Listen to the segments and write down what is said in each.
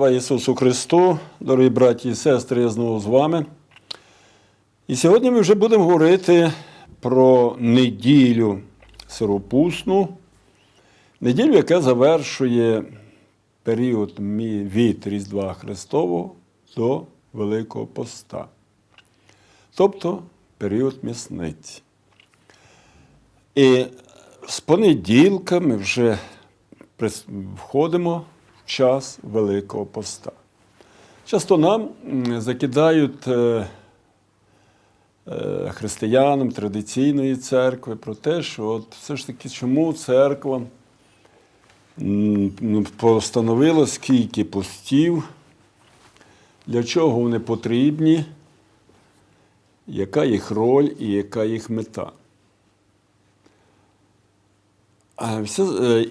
Слава Ісусу Христу, дорогі браті і сестри, я знову з вами. І сьогодні ми вже будемо говорити про неділю сиропусну, неділю, яка завершує період від Різдва Христового до Великого Поста, тобто період місниці. І з понеділка ми вже входимо час Великого Поста. Часто нам закидають е, е, християнам традиційної церкви про те, що от все ж таки чому церква постановила скільки постів, для чого вони потрібні, яка їх роль і яка їх мета. А все, е,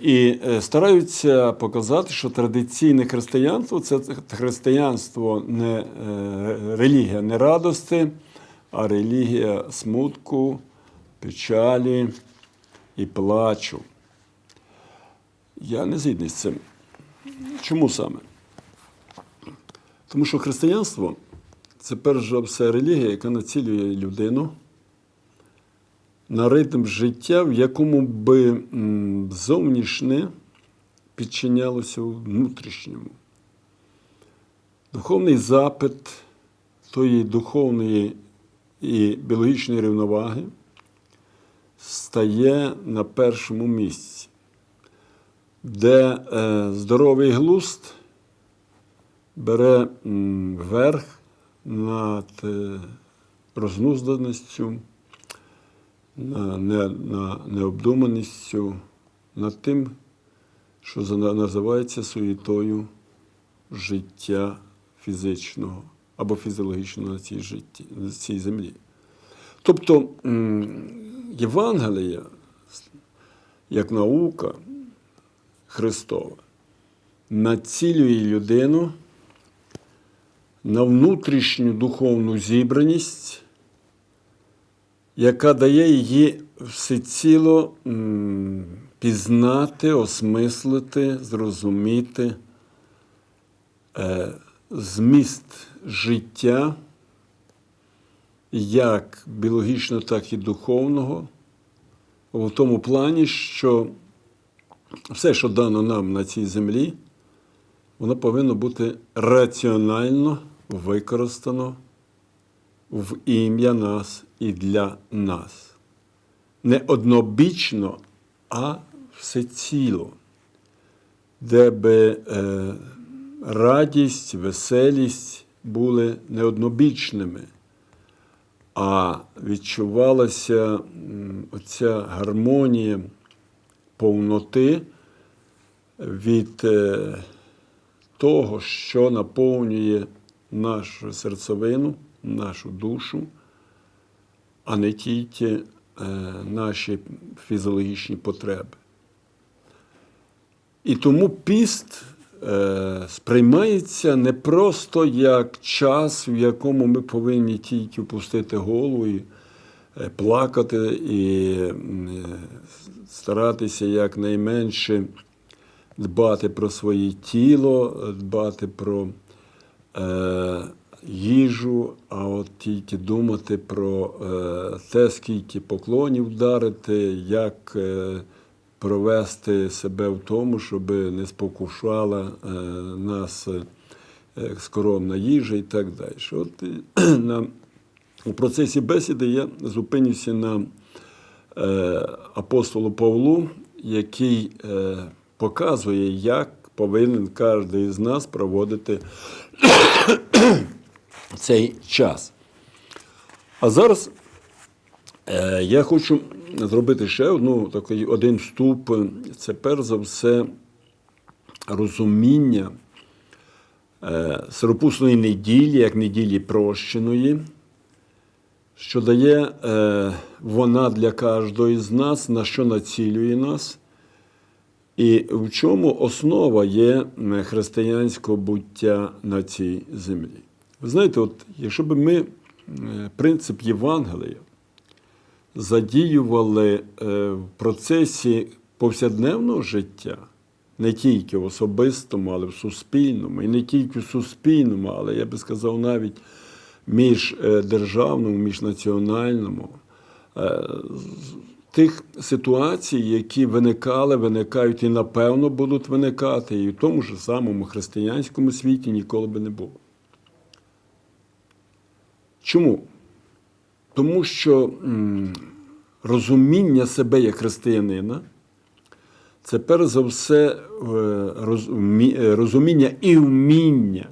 і е, стараються показати, що традиційне християнство це християнство не е, релігія не радости, а релігія смутку, печалі і плачу. Я не згідний з цим. Чому саме? Тому що християнство це перш за все релігія, яка націлює людину на ритм життя, в якому би зовнішнє підчинялося внутрішньому. Духовний запит тої духовної і біологічної рівноваги стає на першому місці, де е, здоровий глузд бере верх над е, рознузданістю на, не, на необдуманістю, над тим, що називається суєтою життя фізичного або фізіологічного на цій, житті, на цій землі. Тобто Євангелія, як наука Христова, націлює людину на внутрішню духовну зібраність яка дає її всеціло пізнати, осмислити, зрозуміти е, зміст життя, як біологічно, так і духовного, в тому плані, що все, що дано нам на цій землі, воно повинно бути раціонально використано в ім'я нас і для нас. Не однобічно, а всеціло, де би е, радість, веселість були не однобічними, а відчувалася оця гармонія повноти від е, того, що наповнює нашу серцевину, нашу душу, а не тільки е, наші фізіологічні потреби. І тому піст е, сприймається не просто як час, в якому ми повинні тільки опустити голову і е, плакати і старатися якнайменше дбати про своє тіло, дбати про їжу, а от тільки думати про е, те, скільки поклонів вдарити, як е, провести себе в тому, щоб не спокушала е, нас скоромна їжа і так далі. От на, у процесі бесіди я зупинюся на апостолу Павлу, який показує, як повинен кожен із нас проводити цей час. А зараз е, я хочу зробити ще одну, такий, один вступ. Це перш за все розуміння е, сиропусної неділі, як неділі прощеної, що дає е, вона для кожного з нас, на що націлює нас, і в чому основа є християнського буття на цій землі. Ви знаєте, от, якщо б ми е, принцип Євангелія задіювали е, в процесі повсякденного життя, не тільки в особистому, але в суспільному, і не тільки в суспільному, але я би сказав навіть міжнаціональному. Е, з- Тих ситуацій, які виникали, виникають і напевно будуть виникати, і в тому ж самому християнському світі ніколи би не було. Чому? Тому що розуміння себе як християнина це перш за все е, е, розуміння і вміння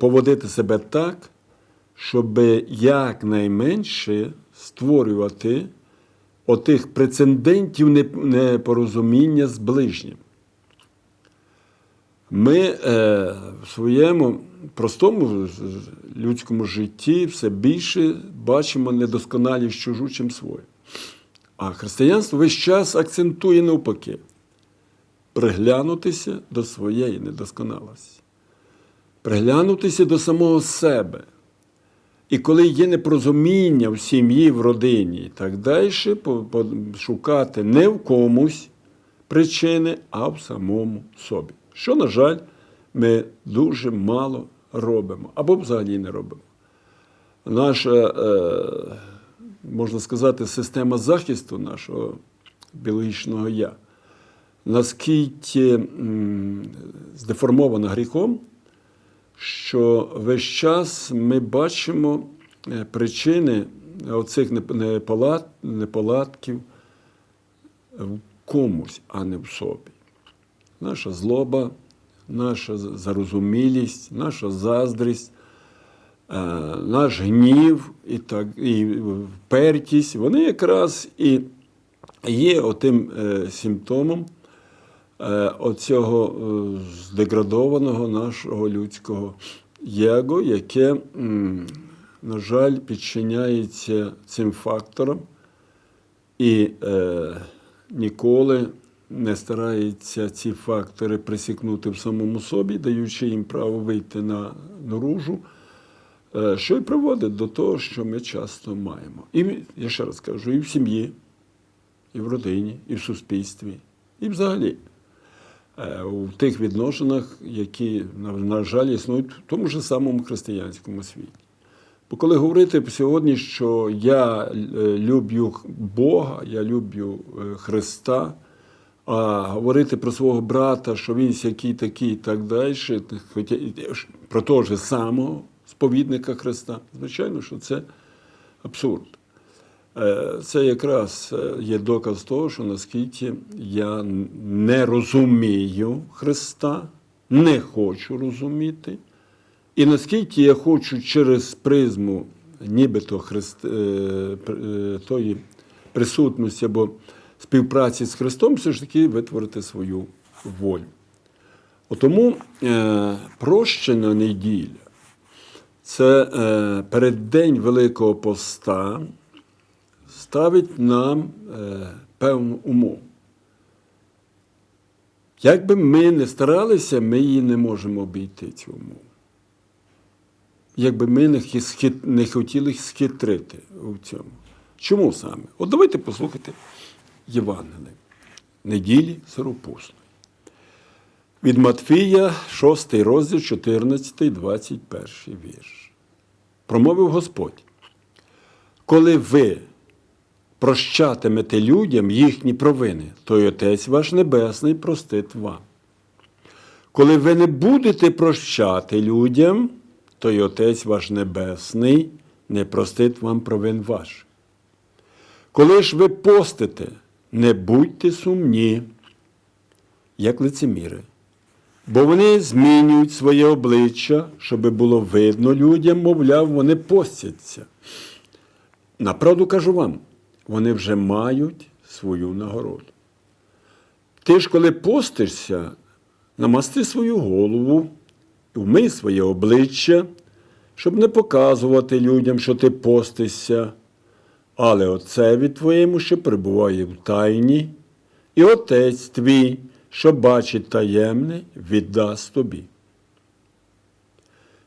поводити себе так, щоб якнайменше створювати отих прецедентів непорозуміння з ближнім. Ми е, в своєму простому людському житті все більше бачимо недосконалість чужу, чим свою. А християнство весь час акцентує навпаки приглянутися до своєї недосконалості, приглянутися до самого себе. І коли є непорозуміння в сім'ї, в родині так далі, шукати не в комусь причини, а в самому собі. Що, на жаль, ми дуже мало робимо або взагалі не робимо. Наша, е, можна сказати, система захисту нашого біологічного я наскільки здеформована гріхом, що весь час ми бачимо е, причини оцих неп- неполадків в комусь, а не в собі. Наша злоба, наша зарозумілість, наша заздрість, е, наш гнів і, так, і впертість, вони якраз і є отим е, симптомом е, оцього здеградованого нашого людського его, яке, на жаль, підчиняється цим факторам і е, ніколи старається ці фактори присікнути в самому собі, даючи їм право вийти на наружу, е, що й приводить до того, що ми часто маємо. І я ще раз кажу, і в сім'ї, і в родині, і в суспільстві, і взагалі е, у тих відношеннях, які, на, жаль, існують в тому ж самому християнському світі. Бо коли говорити сьогодні, що я е, люблю Бога, я люблю Христа, а говорити про свого брата, що він сякий такий і так далі, хоча про того ж самого сповідника Христа, звичайно, що це абсурд. Е, Це якраз е, є доказ того, що наскільки я не розумію Христа, не хочу розуміти, і наскільки я хочу через призму нібито Христ, е, тої присутності або співпраці з Христом, все ж таки витворити свою волю. Тому е, прощена неділя це е, переддень Великого Поста ставить нам е, певну умову. Як би ми не старалися, ми її не можемо обійти цю умову. Якби ми не, хі- не хотіли схитрити у цьому. Чому саме? От давайте послухайте Євангелие неділі Сиропусної. Від Матфія, 6 розділ, 14, 21 вірш. Промовив Господь. Коли ви прощатимете людям їхні провини, то й Отець ваш Небесний простить вам. Коли ви не будете прощати людям, то й Отець ваш Небесний не простить вам провин ваших. Коли ж ви постите, не будьте сумні, як лицеміри, бо вони змінюють своє обличчя, щоб було видно людям, мовляв, вони постяться. Направду кажу вам, вони вже мають свою нагороду. Ти ж, коли постишся, намасти свою голову, вмий своє обличчя, щоб не показувати людям, що ти постишся, але Отцеві твоєму, що перебуває в тайні, і Отець твій, що бачить таємне, віддасть тобі.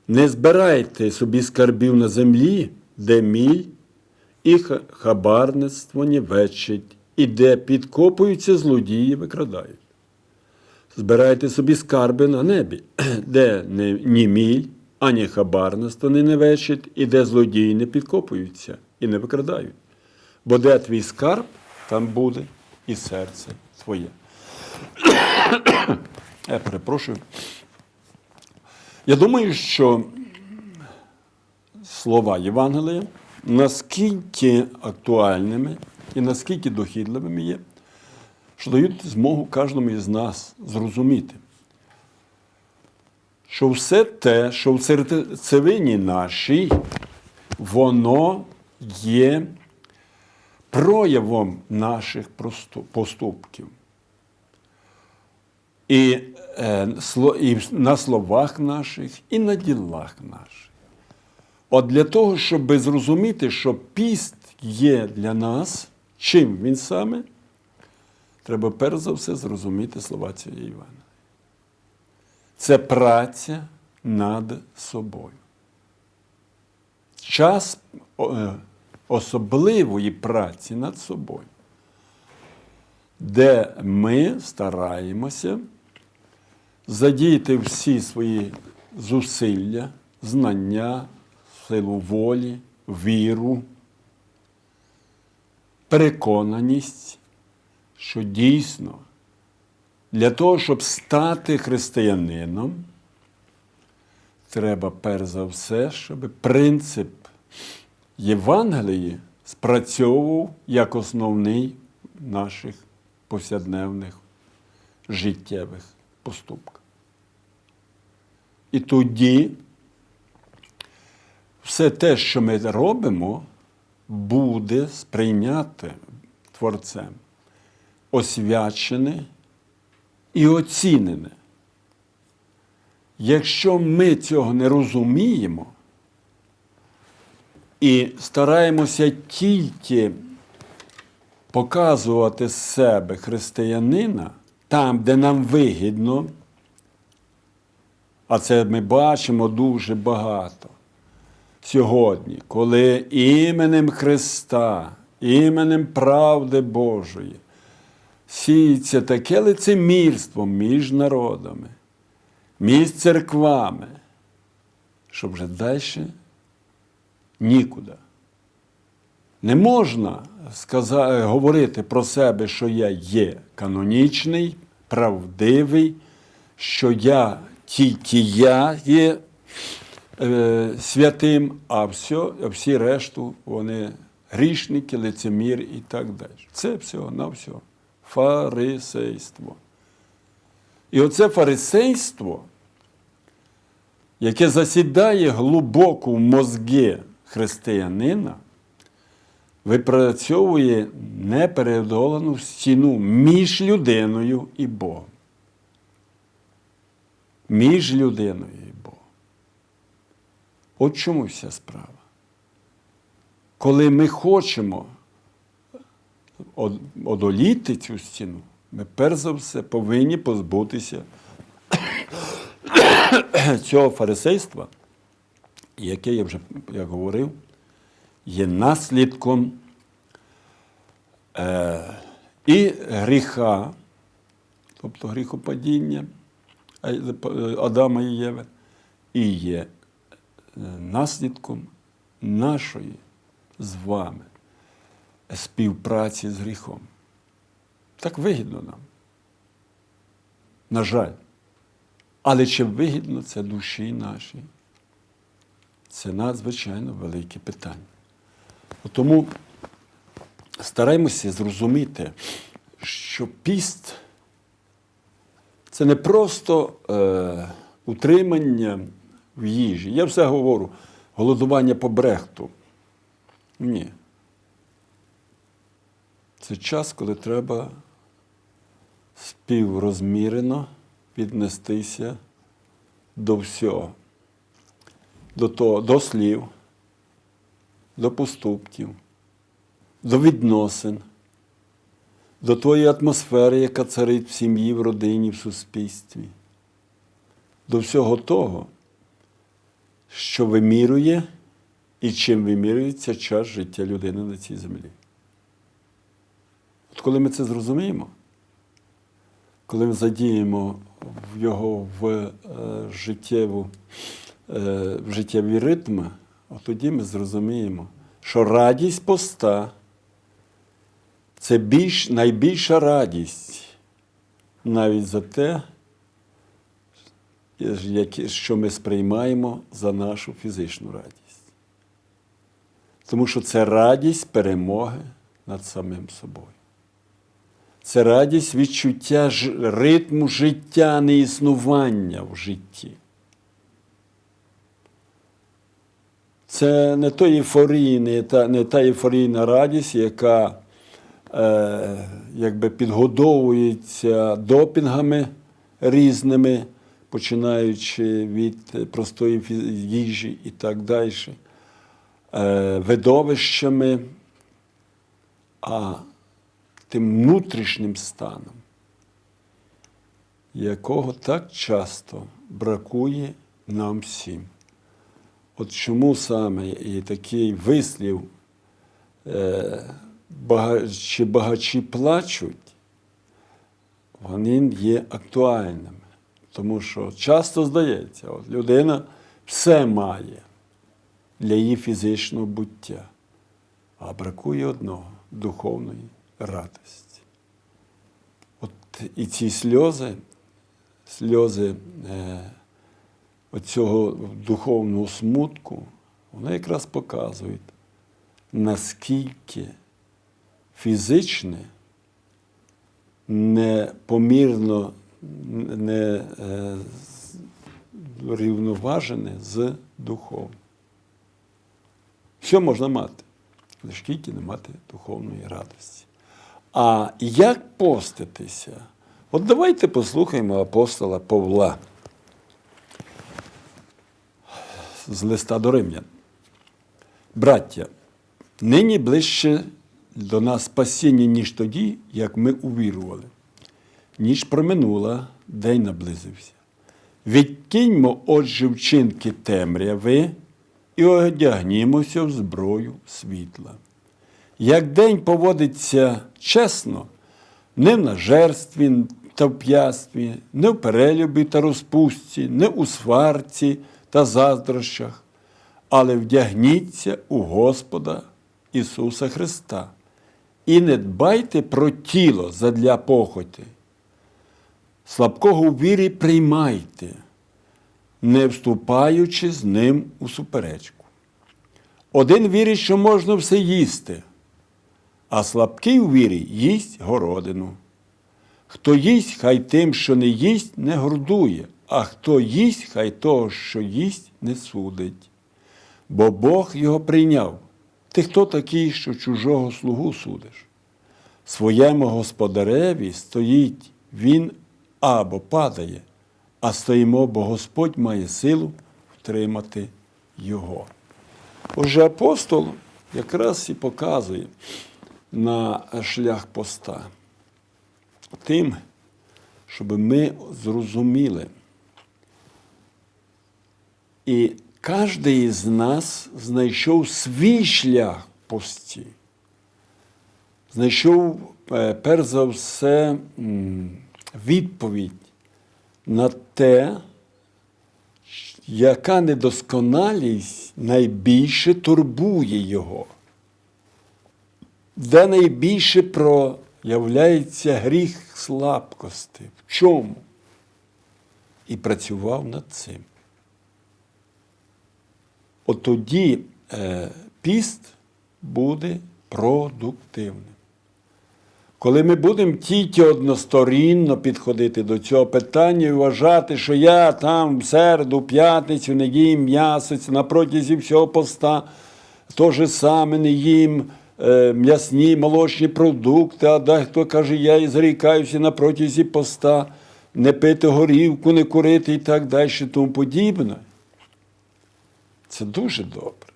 Не збирайте собі скарбів на землі, де міль і ха- хабарництво нівечить, і де підкопуються злодії викрадають. Збирайте собі скарби на небі, де не- ні міль, ані хабарництво не невечить, і де злодії не підкопуються і не викрадають. Бо де твій скарб, там буде і серце твоє. Я перепрошую. Я думаю, що слова Євангелія наскільки актуальними і наскільки дохідливими є, що дають змогу кожному із нас зрозуміти, що все те, що в серцевині нашій, воно є проявом наших поступків. І, е, і на словах наших, і на ділах наших. От для того, щоб зрозуміти, що піст є для нас, чим він саме, треба перш за все зрозуміти слова цієї Івана. Це праця над собою. Час е, особливої праці над собою, де ми стараємося задіяти всі свої зусилля, знання, силу волі, віру, переконаність, що дійсно для того, щоб стати християнином, треба перш за все, щоб принцип Євангелії спрацьовував як основний наших повсякденних життєвих поступках. І тоді все те, що ми робимо, буде сприйняте Творцем, освячене і оцінене. Якщо ми цього не розуміємо і стараємося тільки показувати себе християнина там, де нам вигідно, а це ми бачимо дуже багато. Сьогодні, коли іменем Христа, іменем правди Божої сіється таке лицемірство між народами, між церквами, що вже далі нікуди. Не можна сказати, говорити про себе, що я є канонічний, правдивий, що я тільки я є е, святим, а все, всі решту вони грішники, лицемір і так далі. Це все на все. Фарисейство. І оце фарисейство, яке засідає глибоко в мозги християнина, випрацьовує непередолану стіну між людиною і Богом. Між людиною і Богом. От чому вся справа. Коли ми хочемо одоліти цю стіну, ми перш за все повинні позбутися цього фарисейства, яке я вже як говорив, є наслідком е, і гріха, тобто гріхопадіння е, Адама і Єви, і є е, наслідком нашої з вами співпраці з гріхом. Так вигідно нам. На жаль. Але чи вигідно це душі нашій? Це надзвичайно велике питання. Тому стараємося зрозуміти, що піст це не просто е, утримання в їжі. Я все говорю, голодування по брехту. Ні. Це час, коли треба співрозмірено віднестися до всього, до, того, до слів, до поступків, до відносин, до тої атмосфери, яка царить в сім'ї, в родині, в суспільстві, до всього того, що вимірює і чим вимірюється час життя людини на цій землі. От коли ми це зрозуміємо, коли ми задіємо його в е, життєву, життєві ритми, от тоді ми зрозуміємо, що радість поста це більш, найбільша радість навіть за те, що ми сприймаємо за нашу фізичну радість. Тому що це радість перемоги над самим собою. Це радість відчуття ритму життя, не існування в житті. Це не той ейфорії, не та, ейфорійна радість, яка е, якби підгодовується допінгами різними, починаючи від простої їжі і так далі, е, видовищами, а тим внутрішнім станом, якого так часто бракує нам всім. От чому саме і такий вислів, е, чи багачі плачуть, вони є актуальними. Тому що часто здається, от людина все має для її фізичного буття, а бракує одного духовної радості. От і ці сльози, сльози оцього духовного смутку, вони якраз показують, наскільки фізичне непомірно не е, рівноважене з духовним. Що можна мати? Лише тільки не мати духовної радості. А як поститися? От давайте послухаємо апостола Павла з листа до Римлян. Браття, нині ближче до нас спасіння, ніж тоді, як ми увірували. Ніж проминула, день наблизився. Відкиньмо, отже, вчинки темряви і одягнімося в зброю світла. Як день поводиться чесно, не в нажерстві та в п'ястві, не в перелюбі та розпустці, не у сварці та заздрощах, але вдягніться у Господа Ісуса Христа і не дбайте про тіло задля похоті. Слабкого у вірі приймайте, не вступаючи з ним у суперечку. Один вірить, що можна все їсти, а слабкий у вірі їсть городину. Хто їсть, хай тим, що не їсть, не гордує, а хто їсть, хай того, що їсть, не судить. Бо Бог його прийняв. Ти хто такий, що чужого слугу судиш? Своєму господареві стоїть він або падає, а стоїмо, бо Господь має силу втримати його. Отже, апостол якраз і показує на шлях поста тим, щоб ми зрозуміли. І кожен із нас знайшов свій шлях пості. Знайшов, е, перш за все, відповідь на те, яка недосконалість найбільше турбує його, де найбільше проявляється гріх слабкості, в чому? І працював над цим. От тоді е, піст буде продуктивним. Коли ми будемо тільки односторінно підходити до цього питання і вважати, що я там в середу, п'ятницю не їм м'ясо на протязі всього поста, то же саме не їм е, м'ясні молочні продукти, а дехто каже, я і зрікаюся на протязі поста, не пити горівку, не курити і так далі, тому подібне. Це дуже добре.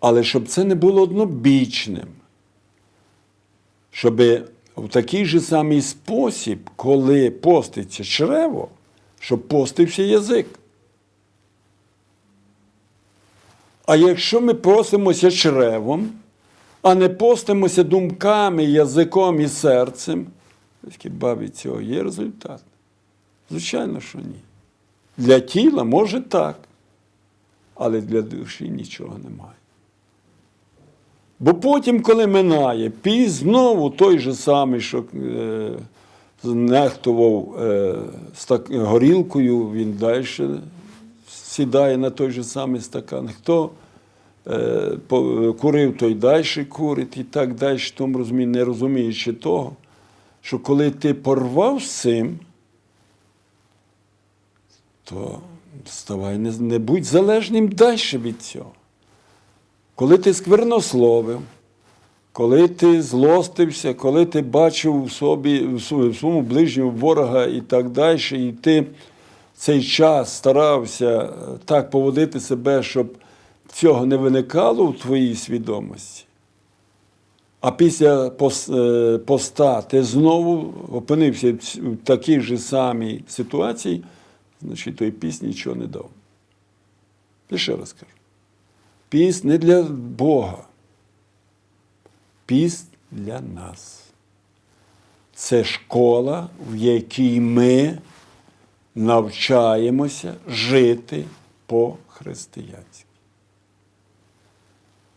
Але щоб це не було однобічним, щоб в такий же самий спосіб, коли поститься чрево, щоб постився язик. А якщо ми постимося чревом, а не постимося думками, язиком і серцем, хіба від цього є результат? Звичайно, що ні. Для тіла може так, але для душі нічого немає. Бо потім, коли минає, піс знову той же самий, що е, нехтував е, стак, горілкою, він далі сідає на той же самий стакан. Хто е, по- курив, той далі курить і так далі, тому розумі, не розуміючи того, що коли ти порвав з цим, то ставай, не, не будь залежним далі від цього. Коли ти сквернословив, коли ти злостився, коли ти бачив в собі, в своєму ближньому ворога і так далі, і ти цей час старався е, так поводити себе, щоб цього не виникало у твоїй свідомості. А після е, поста ти знову опинився в такій же самій ситуації, значить той піс нічого не дав. Я ще раз кажу. Піст не для Бога. Піст для нас. Це школа, в якій ми навчаємося жити по-християнськи.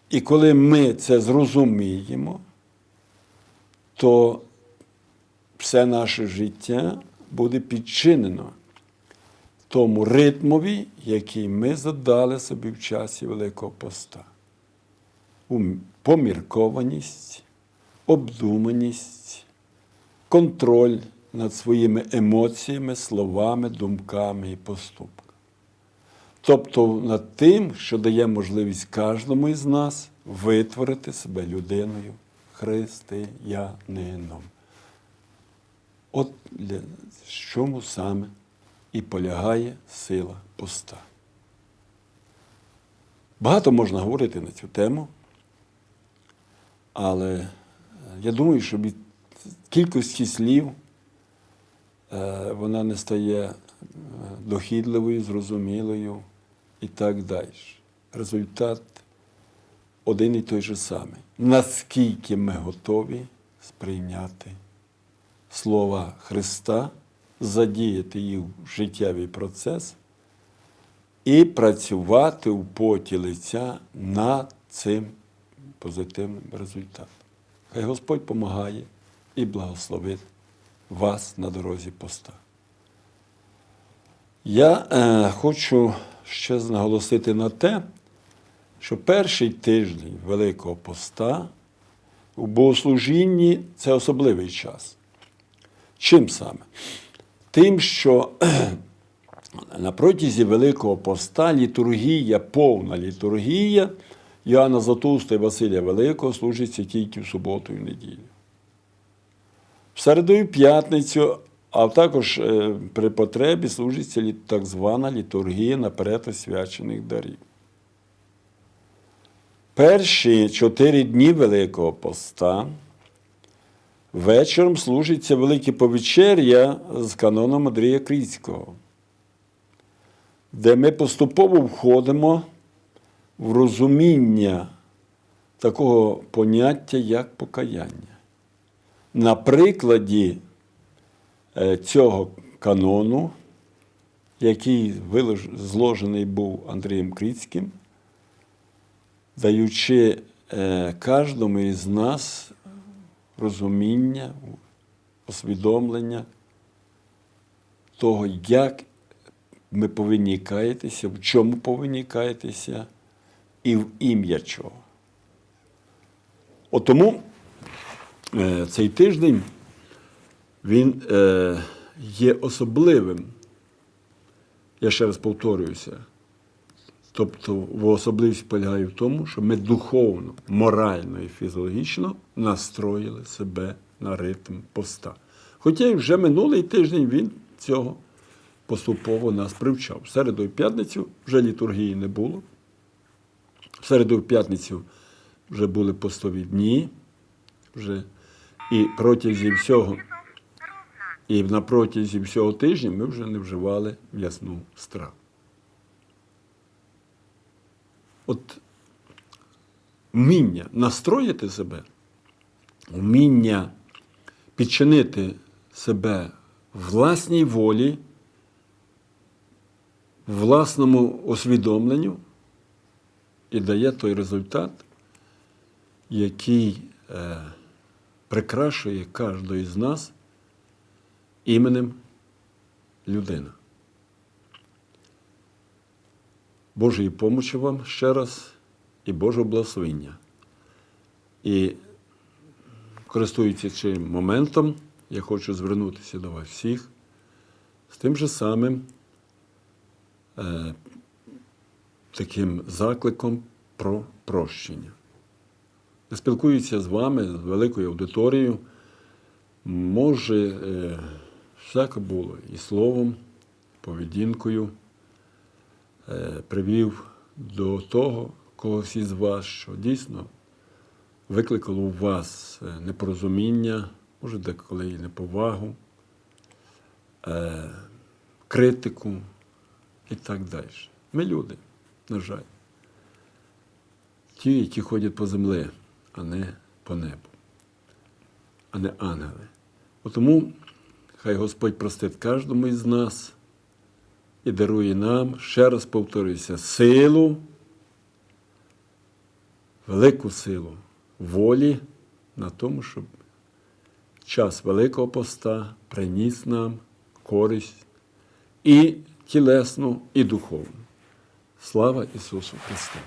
І коли ми це зрозуміємо, то все наше життя буде підчинено тому ритмові, який ми задали собі в часі Великого Поста. Поміркованість, обдуманість, контроль над своїми емоціями, словами, думками і поступками. Тобто над тим, що дає можливість кожному із нас витворити себе людиною, християнином. От для чому саме і полягає сила поста. Багато можна говорити на цю тему, але е, я думаю, що від кількості слів е, вона не стає е, дохідливою, зрозумілою і так далі. Результат один і той же самий. Наскільки ми готові сприйняти слова Христа, задіяти їх в життєвий процес і працювати в поті лиця над цим позитивним результатом. Хай Господь помагає і благословить вас на дорозі поста. Я е, хочу ще наголосити на те, що перший тиждень Великого поста у богослужінні це особливий час. Чим саме? Тим, що на протязі Великого поста літургія, повна літургія Іоанна Златоуста і Василія Великого служиться тільки в суботу і в неділю. В середу і п'ятницю, а також е, при потребі служиться так звана літургія наперед освячених дарів. Перші чотири дні Великого поста вечором служиться Велике Повечеря з каноном Андрія Крицького, де ми поступово входимо в розуміння такого поняття, як покаяння. На прикладі е, цього канону, який зложений був Андрієм Крицьким, даючи е, кожному із нас розуміння, усвідомлення того, як ми повинні каятися, в чому повинні каятися і в ім'я чого. От тому е, цей тиждень він е, є особливим. Я ще раз повторююся. Тобто особливість полягає в тому, що ми духовно, морально і фізіологічно настроїли себе на ритм поста. Хоча й вже минулий тиждень він цього поступово нас привчав. В середу і п'ятницю вже літургії не було. В середу і п'ятницю вже були постові дні. Вже. І протягом всього, і на протязі всього тижня ми вже не вживали м'ясну страву. От вміння настроїти себе, вміння підчинити себе власній волі, власному усвідомленню і дає той результат, який е, прикрашує кожного з нас іменем людина. Божої помочі вам ще раз і Божого благословення. І користуючись цим моментом, я хочу звернутися до вас всіх з тим же самим е, таким закликом про прощення. Я спілкуюся з вами, з великою аудиторією. Може, е, всяке було і словом, поведінкою привів до того, когось із вас, що дійсно викликало у вас е, непорозуміння, може деколи і неповагу, е, критику і так далі. Ми люди, на жаль. Ті, які ходять по землі, а не по небу, а не ангели. Тому хай Господь простить кожному із нас і дарує нам, ще раз повторюся, силу, велику силу волі на тому, щоб час Великого Поста приніс нам користь і тілесну, і духовну. Слава Ісусу Христу!